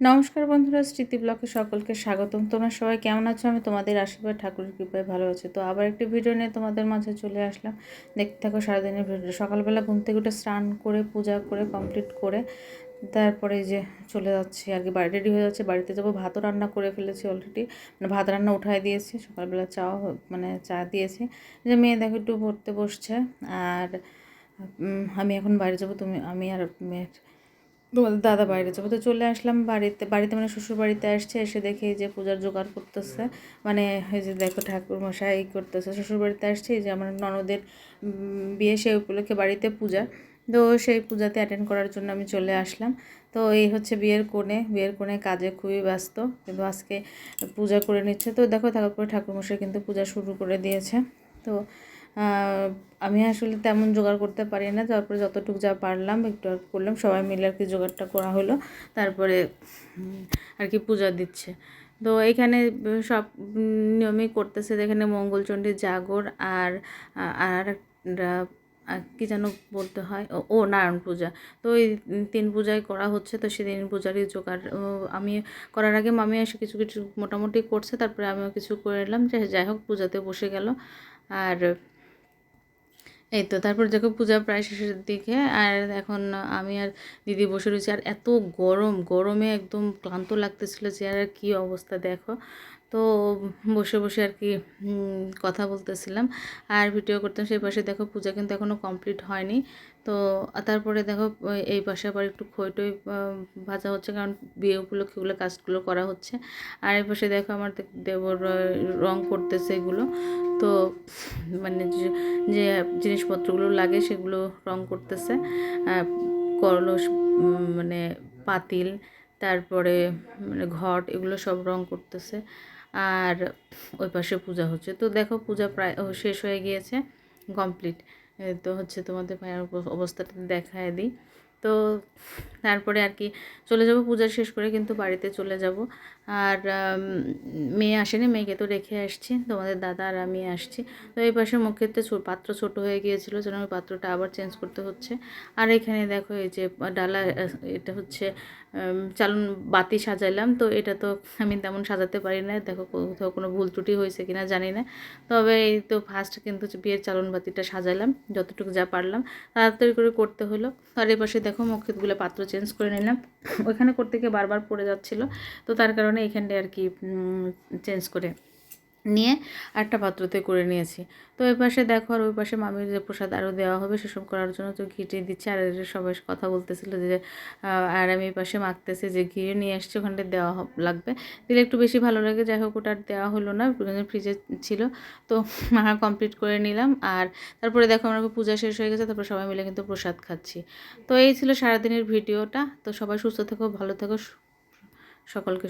নমস্কার বন্ধুরা, স্মৃতি ব্লকে সকলকে স্বাগতম। তোমরা সবাই কেমন আছো? আমি তোমাদের আশীর্বাদ, ঠাকুরের কৃপায় ভালো আছি। তো আবার একটি ভিডিও নিয়ে তোমাদের মাঝে চলে আসলাম। দেখতে থাকো সারাদিনের ভিডিও সকালবেলা ঘুম থেকে উঠে স্নান করে, পূজা করে কমপ্লিট করে তারপরে যে চলে যাচ্ছি আর কি। বাড়ি রেডি হয়ে যাচ্ছে। বাড়িতে যাব, ভাতও রান্না করে ফেলেছি অলরেডি মানে ভাত রান্না উঠাই দিয়েছি। সকালবেলা চাও মানে চা দিয়েছি। যে মেয়ে দেখো একটু পড়তে বসছে। আর আমি এখন বাইরে যাব, তুমি, আমি আর মেয়ের তোমাদের দাদা বাইরে যাব। তো চলে আসলাম বাড়িতে বাড়িতে মানে শ্বশুর বাড়িতে আসছে, এসে দেখে যে পূজার জোগাড় করতেছে। মানে এই যে দেখো ঠাকুর মশাই করতেছে। শ্বশুর বাড়িতে আসছে, এই যে আমার ননদের বিয়ে সেই উপলক্ষে বাড়িতে পূজা। তো সেই পূজাতে অ্যাটেন্ড করার জন্য আমি চলে আসলাম। তো এই হচ্ছে বিয়ের কোণে বিয়ের কোণে কাজে খুবই ব্যস্ত, কিন্তু আজকে পূজা করে নিচ্ছে। তো দেখো তারপরে ঠাকুরমশাই কিন্তু পূজা শুরু করে দিয়েছে। তো আমি আসলে তেমন জোগাড় করতে পারি না। তারপরে যতটুকু যা পারলাম, একটু আর করলাম। সবাই মিলে আর কি জোগাড়টা করা হলো। তারপরে আর কি পূজা দিচ্ছে। তো এখানে সব নিয়মেই করতেছে। এখানে মঙ্গলচণ্ডীর জাগর আর আর কি যেন বলতে হয়? ও- নারায়ণ পূজা। তো এই তিন পূজায় করা হচ্ছে। তো সেদিন পূজারই জোগাড়। আমি করার আগে মামি এসে কিছু কিছু মোটামুটি করছে। তারপরে আমিও কিছু করে এলাম। যাই হোক, পূজাতে বসে গেল। আর এই তো, তারপর দেখো পূজা প্রায় শেষের দিকে, আর এখন আমি আর দিদি বসে রয়েছি, আর এত গরম, গরমে একদম ক্লান্ত লাগতেছিল যে আর কী অবস্থা দেখো। তো বসে বসে আর কি কথা বলতেছিলাম, আর ভিডিও করতাম, সেই পাশে দেখো পূজা কিন্তু এখনও কমপ্লিট হয়নি। তো তারপরে দেখো, এই পাশে আবার একটু খই টই ভাজা হচ্ছে, কারণ বিয়ে উপলক্ষে কাজগুলো করা হচ্ছে। আর এই পাশে দেখো আমার দেবর রং করতেছে এগুলো। তো মানে যে জিনিসপত্রগুলো লাগে সেগুলো রং করতেছে। কলস মানে পাতিল, তারপরে মানে ঘট, এগুলো সব রং করতেছে। আর ওই পাশে পূজা হচ্ছে। তো দেখো, পূজা প্রায় শেষ হয়ে গিয়েছে, কমপ্লিট। তো হচ্ছে তোমাদের অব- অবস্থাটা দেখায় দিই। তো তারপরে আর কি চলে যাব, পূজা শেষ করে কিন্তু বাড়িতে চলে যাব। আর মেয়ে আসেনি, মেয়েকে তো রেখে আসছি, তোমাদের দাদা আর আমি আসছি। তো এই পাশে মুখের তো ছো- পাত্র ছোট হয়ে গিয়েছিল, যেন ওই পাত্রটা আবার চেঞ্জ করতে হচ্ছে। আর এখানে দেখো এই যে ডালা, এটা হচ্ছে চালন বাতি সাজাইলাম। তো এটা তো আমি তেমন সাজাতে পারি না দেখো কোথাও কোনো ভুল ত্রুটি হয়েছে কিনা জানি না। তবে এই তো ফার্স্ট কিন্তু বিয়ের চালন বাতিটা সাজাইলাম, যতটুকু যা পারলাম। তাড়াতাড়ি করে করতে হলো। আর এই পাশে দেখো মক্ষিতগুলো পাত্র চেঞ্জ করে নিলাম। ওইখানে করতে গিয়ে বারবার পড়ে যাচ্ছিল, তো তার কারণে এখানটায় আর কি চেঞ্জ করে নিয়ে একটা পাত্রতে করে নিয়েছি। তো ওই পাশে দেখো আর ওই পাশে মামির যে প্রসাদ আরও দেওয়া হবে সেসব করার জন্য তো ঘিটে দিচ্ছে। আর সবাই কথা বলতেছিল যে আর আমি পাশে মাখতেছে যে ঘিয়ে নিয়ে আসছে, ওখানটা দেওয়া লাগবে। দিলে একটু বেশি ভালো লাগে, যাই হোক ওটা দেওয়া হলো না ফ্রিজে ছিল। তো মাখা কমপ্লিট করে নিলাম। আর তারপরে দেখো আমার পূজা শেষ হয়ে গেছে, তারপর সবাই মিলে কিন্তু প্রসাদ খাচ্ছি। তো এই ছিল সারাদিনের ভিডিওটা। তো সবাই সুস্থ থেকো, ভালো থেকো সকলকে